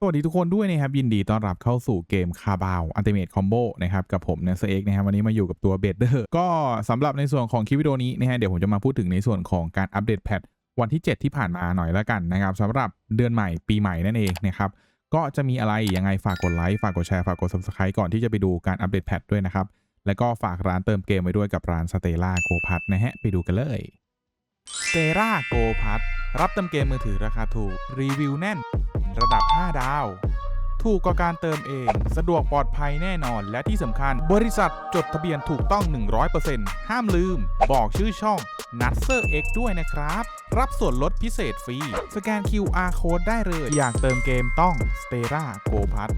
สวัสดีทุกคนด้วยนะครับ ยินดีต้อนรับเข้าสู่เกมคาบาวอันติเมทคอมโบนะครับ กับผมเนสเอ็กนะครับวันนี้มาอยู่กับตัวเบดเดอร์ก็สำหรับในส่วนของคลิปวิดีโอนี้นะฮะเดี๋ยวผมจะมาพูดถึงในส่วนของการอัปเดตแพทวันที่ 7 ที่ผ่านมาหน่อยแล้วกันนะครับสำหรับเดือนใหม่ปีใหม่นั่นเองนะครับก็จะมีอะไรยังไงฝากกดไลค์ฝากกดแชร์ฝากกด subscribe ก่อนที่จะไปดูการอัปเดตแพทด้วยนะครับแล้วก็ฝากร้านเติมเกมไว้ด้วยกับร้านสเตล่าโกพัทนะฮะไปดูกันเลยสเตราโกพัท รับเติมเกมมือถือราคาถูก รีวิวแน่น ระดับ 5 ดาว ถูกกว่าการเติมเอง สะดวกปลอดภัยแน่นอน และที่สำคัญ บริษัทจดทะเบียนถูกต้อง 100%ห้ามลืม บอกชื่อช่อง n u t s e r X ด้วยนะครับ รับส่วนลดพิเศษฟรี สแกน QR Code ได้เลย อยากเติมเกมต้อง s t e r a Go p a s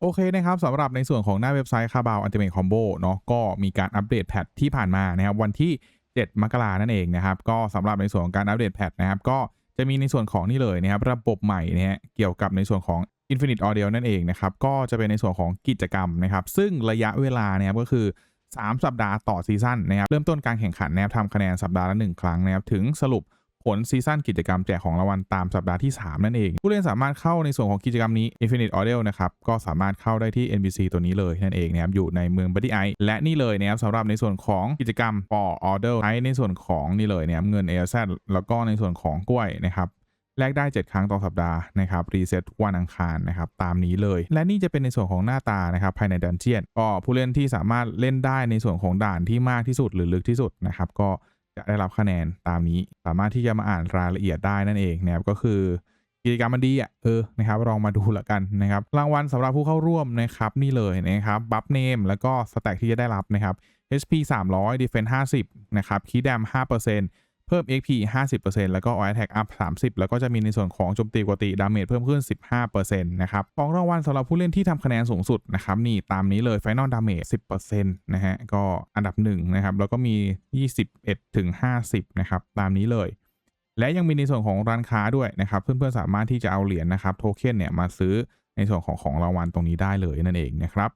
โอเคนะครับสำหรับในส่วนของหน้าเว็บไซต์คาบาวอันติเมทคอมโบเนาะก็มีการอัปเดตแพทที่ผ่านมานะครับวันที่ 7 มกรานั่นเองนะครับ ก็สำหรับในส่วนของการอัปเดตแพทนะครับ ก็จะมีในส่วนของนี่เลยนะครับ ระบบใหม่นะฮะเกี่ยวกับในส่วนของ Infinite Audio นั่นเองนะครับ ก็จะเป็นในส่วนของกิจกรรมนะครับ ซึ่งระยะเวลานะครับก็คือ 3 สัปดาห์ต่อซีซั่นนะครับ เริ่มต้นการแข่งขันนะครับทำคะแนนสัปดาห์ละ 1 ครั้งนะครับ ถึงสรุป ผลซีซั่นกิจกรรมแจกของรางวัลตามสัปดาห์ที่ 3 นั่นเอง ผู้เล่นสามารถเข้าในส่วนของกิจกรรมนี้ Infinite Audio นะครับก็สามารถเข้าได้ที่ NPC ตัวนี้เลยนั่นเองนะครับอยู่ในเมือง Buddy Eye และนี่เลยนะครับสำหรับในส่วนของกิจกรรม For Order ใช้ในส่วนของนี่เลยนะครับเงิน a อ z แล้วก็ในส่วนของกล้วยนะครับแลกได้ 7 ครั้งต่อสัปดาห์นะครับรีเซ็ตวันอังคารนะครับตามนี้เลย และนี่จะเป็นในส่วนของหน้าตานะครับภายในดันเจียนก็ผู้เล่นที่สามารถเล่นได้ในส่วนของด่านที่มากที่สุดหรือลึกที่สุดนะครับก็ จะได้รับคะแนนตามนี้ สามารถที่จะมาอ่านรายละเอียดได้นั่นเองนะครับก็คือกิจกรรมมันดีอะเออนะครับลองมาดูละกันนะครับรางวัลสำหรับผู้เข้าร่วมนะครับนี่เลยนะครับบัฟเนมแล้วก็สแต็กที่จะได้รับนะครับ HP 300 Defense 50นะครับคีย์แดม5% เพิ่ม XP 50%แล้วก็ Oil Attack Up 30 แล้วก็จะมีในส่วนของโจมตีปกติดาเมจเพิ่มขึ้น 15%นะครับของรางวัลสำหรับผู้เล่นที่ทำคะแนนสูงสุดนะครับนี่ตามนี้เลย Final Damage 10%นะฮะก็อันดับ1นะครับแล้วก็มี 21ถึง50นะครับตามนี้เลย และยังมีในส่วนของร้านค้าด้วยนะครับเพื่อนๆสามารถที่จะเอาเหรียญนะครับโทเค็นเนี่ยมาซื้อในส่วนของของรางวัลตรงนี้ได้เลยนั่นเองนะครับ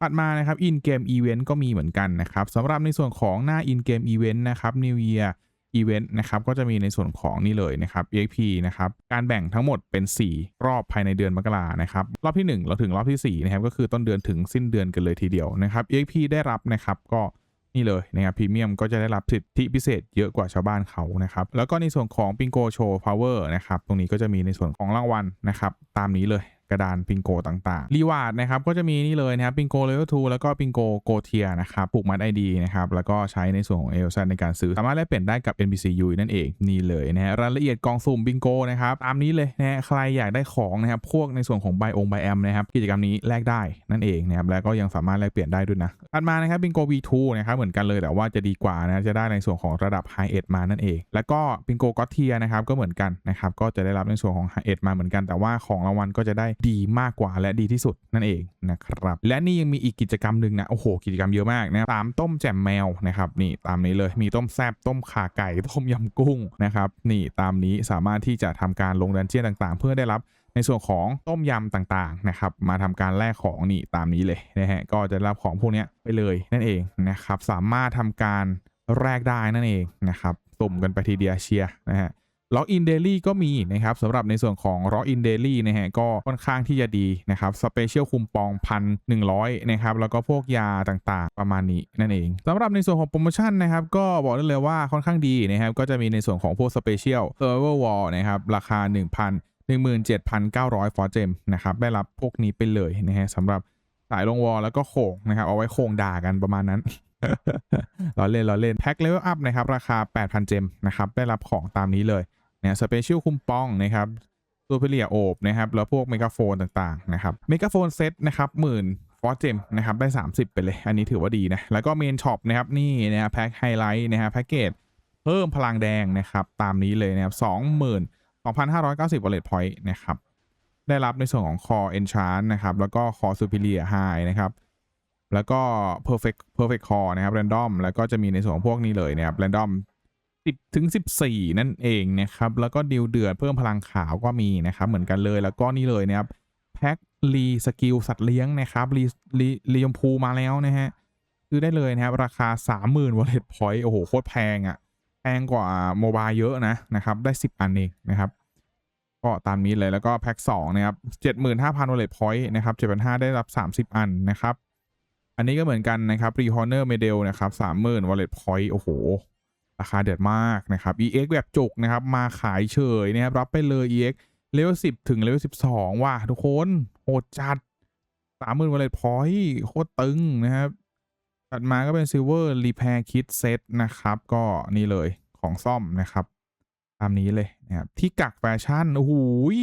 ถัดมานะครับ in game event ก็มีเหมือนกันนะครับสำหรับในส่วนของหน้า in game event นะครับ New Year event นะครับก็จะมีในส่วนของนี่เลยนะครับ EXP นะครับการแบ่งทั้งหมดเป็น 4 รอบภายในเดือนมกรานะครับรอบที่ 1 เราถึงรอบที่4นะครับก็คือต้นเดือนถึงสิ้นเดือนกันเลยทีเดียวนะครับ EXP ได้รับนะครับก็นี่เลยนะครับพรีเมียมก็จะได้รับสิทธิพิเศษเยอะกว่าชาวบ้านเขานะครับแล้วก็ในส่วนของ Bingo Show Power นะครับตรงนี้ก็จะมีในส่วนของรางวัลนะครับตามนี้เลย ระดานปิงโกต่างๆรีวาร์ดนะครับก็จะมีนี่เลยนะครับปิงโกเลเวล2แล้วก็ปิงโกโกเทียนะครับผูกมัด ID นะครับแล้วก็ใช้ในส่วนของเอลซันในการซื้อ สามารถแลกเปลี่ยนได้กับ NPC U นั่นเองนี่เลยนะฮะรายละเอียดกองสุ่มบิงโกนะครับตามนี้เลยนะฮะใครอยากได้ของนะครับพวกในส่วนของไบองไบแอมนะครับกิจกรรมนี้แลกได้นั่นเองนะครับแล้วก็ยังสามารถแลกเปลี่ยนได้ด้วยนะถัดมานะครับบิงโก V2 นะครับเหมือนกันเลยแต่ว่าจะดีกว่านะจะได้ในส่วนของระดับ High 1มานั่นเอง แล้วก็บิงโกก็เทียนะครับก็เหมือนกันนะครับก็จะได้รับในส่วนของ High 1มาเหมือนกันแต่ว่าของรางวัลก็จะได้ดีมากกว่าและดีที่สุดนั่นเองนะครับ และนี่ยังมีอีกกิจกรรมหนึ่งนะ โอ้โห กิจกรรมเยอะมากนะตามต้มแจ่มแมวนะครับ นี่ตามนี้เลยมีต้มแซบต้มขาไก่ ต้มยำกุ้งนะครับ นี่ตามนี้สามารถที่จะทำการลงดันเจี้ยนต่างๆ เพื่อได้รับในส่วนของต้มยำต่างๆนะครับมาทำการแลกของนี่ตามนี้เลยนะฮะก็จะรับของพวกนี้ไปเลยนั่นเองนะครับสามารถทำการแลกได้นั่นเองนะครับตุ่มกันไปทีเดียวเชียร์นะฮะ ล็อกอินเดลี่ก็มีนะครับสำหรับในส่วนของล็อกอินเดลี่นะฮะก็ค่อนข้างที่จะดีนะครับสเปเชียลคุมปองพันหนึ่งร้อยนะครับแล้วก็พวกยาต่างๆ ประมาณนี้นั่นเองสำหรับในส่วนของโปรโมชั่นนะครับก็บอกได้เลยว่าค่อนข้างดีนะครับก็จะมีในส่วนของพวกสเปเชียลเซอร์เวอร์วอลนะครับราคา 1 0 0 17,900 ฟอร์เจมนะครับได้รับพวกนี้ไปเลยนะฮะสำหรับสายลงวอลแล้วก็โขงนะครับเอาไว้โขงด่ากันประมาณนั้น เราเล่นเราเล่นแพ็คเลเวลอัพนะครับราคา 8,000 เจมนะครับได้รับของตามนี้เลยนะสเปเชียลคุมปองนะครับตัวเพลียโอบนะครับแล้วพวกเมกาโฟนต่างๆนะครับเมกาโฟนเซตนะครับหมื่นฟอร์เจมนะครับได้ 30 ไปเลย อันนี้ถือว่าดีนะ แล้วก็เมนช็อปนะครับนี่นะครับแพ็คไฮไลท์นะครับแพ็กเกจเพิ่มพลังแดงนะครับตามนี้เลยนะครับ20,000 2,590วอลเล็ตพอยต์นะครับได้รับในส่วนของ Core Enchant นะครับแล้วก็ Core Superior High นะครับ แล้วก็ Perfect Perfect Core นะครับ Random แล้วก็จะมีในส่วนของพวกนี้เลยนะครับ Random 10ถึง14 นั่นเองนะครับ แล้วก็ดิวเดือดเพิ่มพลังขาวก็มีนะครับ เหมือนกันเลยแล้วก็นี่เลยนะครับแพ็ครีสกิลสัตว์เลี้ยงนะครับรีรีรียมพูมาแล้วนะฮะซื้อได้เลยนะครับ ราคา 30,000วอลเล็ตพอยต์โอ้โห โคตรแพงอะ่ะ แพงกว่าโมบายเยอะนะนะครับ ได้ 10 อันเองนะครับ ก็ตามนี้เลยแล้วก็แพ็ค2นะครับ 75,000 wallet point นะครับ7,500ได้รับ 30 อันนะครับ อันนี้ก็เหมือนกันนะครับ r e h o n o r Medal นะครับ30,000 wallet point โอ้โห ราคาเดือดมากนะครับ EX แบบจุกนะครับ มาขายเฉยนะครับ รับไปเลย EX เลเวล10ถึงเลเวล12ว่ะทุกคน โหดจัด30,000 wallet point โคตรตึงนะครับถัดมาก็เป็น Silver Repair Kit Set นะครับ ก็นี่เลยของซ่อมนะครับตามนี้เลยนะครับที่กักแฟชั่นโอ้โหย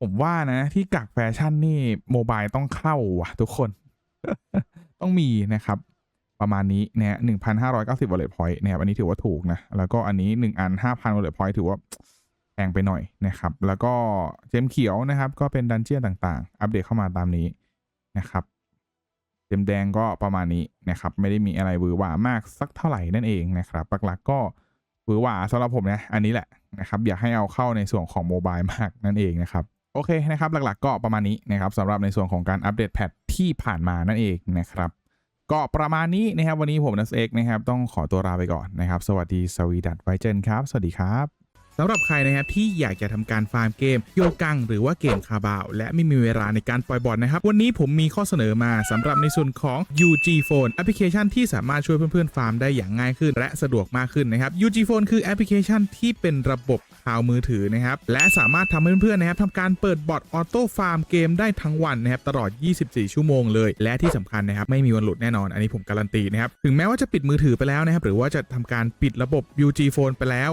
ผมว่านะที่กักแฟชั่นนี่โมบายต้องเข้าว่ะทุกคน ต้องมีนะครับ ประมาณนี้นะฮะ1,590 wallet point นะครับอันนี้ถือว่าถูกนะ แล้วก็อันนี้1อัน5,000 wallet point ถือว่าแพงไปหน่อยนะครับ แล้วก็เจมเขียวนะครับ ก็เป็นดันเจียนต่างๆ อัปเดตเข้ามาตามนี้นะครับเจมแดงก็ประมาณนี้นะครับ ไม่ได้มีอะไรวือหวามากสักเท่าไหร่นั่นเองนะครับหลักๆก็วือหวาสำหรับผมนะอันนี้แหละนะครับ อยากให้เอาเข้าในส่วนของโมบายมากนั่นเองนะครับ โอเคนะครับ หลักๆก็ประมาณนี้นะครับสำหรับในส่วนของการอัปเดตแพท ที่ผ่านมานั่นเองนะครับ ก็ประมาณนี้นะครับ วันนี้ผมนัสเอกนะครับ ต้องขอตัวลาไปก่อนนะครับ สวัสดีสวีดัตไวเจนครับ สวัสดีครับ สำหรับใครนะครับที่อยากจะทำการฟาร์มเกมโยกัง หรือว่าเกมคาบาว และไม่มีเวลาในการปล่อยบอลนะครับ วันนี้ผมมีข้อเสนอมาสำหรับในส่วนของ UG Phone แอปพลิเคชันที่สามารถช่วยเพื่อนๆฟาร์มได้อย่างง่ายขึ้น และสะดวกมากขึ้นนะครับ UG Phone คือแอปพลิเคชันที่เป็นระบบข่าวมือถือนะครับ และสามารถทำให้เพื่อนๆนะครับทำการเปิดบอทออโต้ฟาร์มเกมได้ทั้งวันนะครับตลอด 24 ชั่วโมงเลย และที่สำคัญนะครับไม่มีวันหลุดแน่นอน อันนี้ผมการันตีนะครับ ถึงแม้ว่าจะปิดมือถือไปแล้วนะครับ หรือว่าจะทำการปิดระบบ UG Phone ไปแล้ว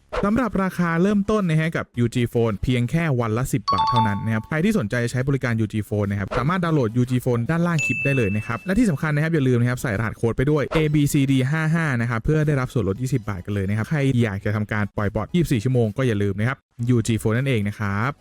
สำหรับราคาเริ่มต้นนะฮะกับ UG Phone เพียงแค่วันละ 10 บาทเท่านั้นนะครับ ใครที่สนใจใช้บริการ UG Phone นะครับ สามารถดาวน์โหลด UG Phone ด้านล่างคลิปได้เลยนะครับ และที่สำคัญนะครับ อย่าลืมนะครับ ใส่รหัสโค้ดไปด้วย ABCD 55 นะครับ เพื่อได้รับส่วนลด 20 บาทกันเลยนะครับ ใครอยากจะทำการปล่อยบอท24 ชั่วโมงก็อย่าลืมนะครับ UG Phone นั่นเองนะครับ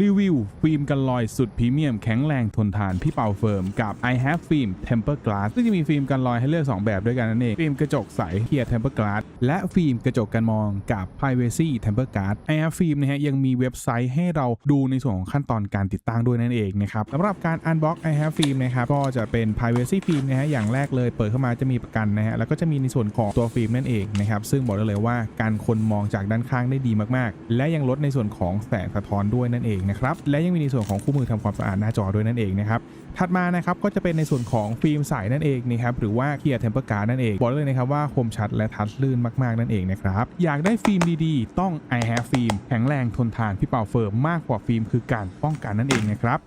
รีวิวฟิล์มกันรอยสุดพรีเมียมแข็งแรงทนทานพี่เป่าเฟิร์มกับ I have film temper glass ซึ่งจะมีฟิล์มกันรอยให้เลือก 2 แบบด้วยกันนั่นเองฟิล์มกระจกใสเทีย temper glass และฟิล์มกระจกกันมองกับ privacy temper glass I have film นะฮะยังมีเว็บไซต์ให้เราดูในส่วนของขั้นตอนการติดตั้งด้วยนั่นเองนะครับสำหรับการ unbox I have film นะครับก็จะเป็น privacy film นะฮะอย่างแรกเลยเปิดเข้ามาจะมีประกันนะฮะแล้วก็จะมีในส่วนของตัวฟิล์มนั่นเองนะครับซึ่งบอกได้เลยว่าการคนมองจากด้านข้างได้ดีมากๆ และยังลดในส่วนของแสงสะท้อนด้วยนั่นเองนะครับและยังมีในส่วนของคู่มือทำความสะอาดหน้าจอด้วยนั่นเองนะครับถัดมานะครับก็จะเป็นในส่วนของฟิล์มใสนั่นเองนะครับหรือว่าเคลียร์เทมเปอร์การ์นั่นเองบอกเลยนะครับว่าคมชัดและทัดลื่นมากๆนั่นเองนะครับอยากได้ฟิล์มดีๆ ต้อง i h a v e ฟิล์มแข็งแรงทนทานพี่เป่าเฟิร์มมากกว่าฟิล์มคือการป้องกันนั่นเองนะครับ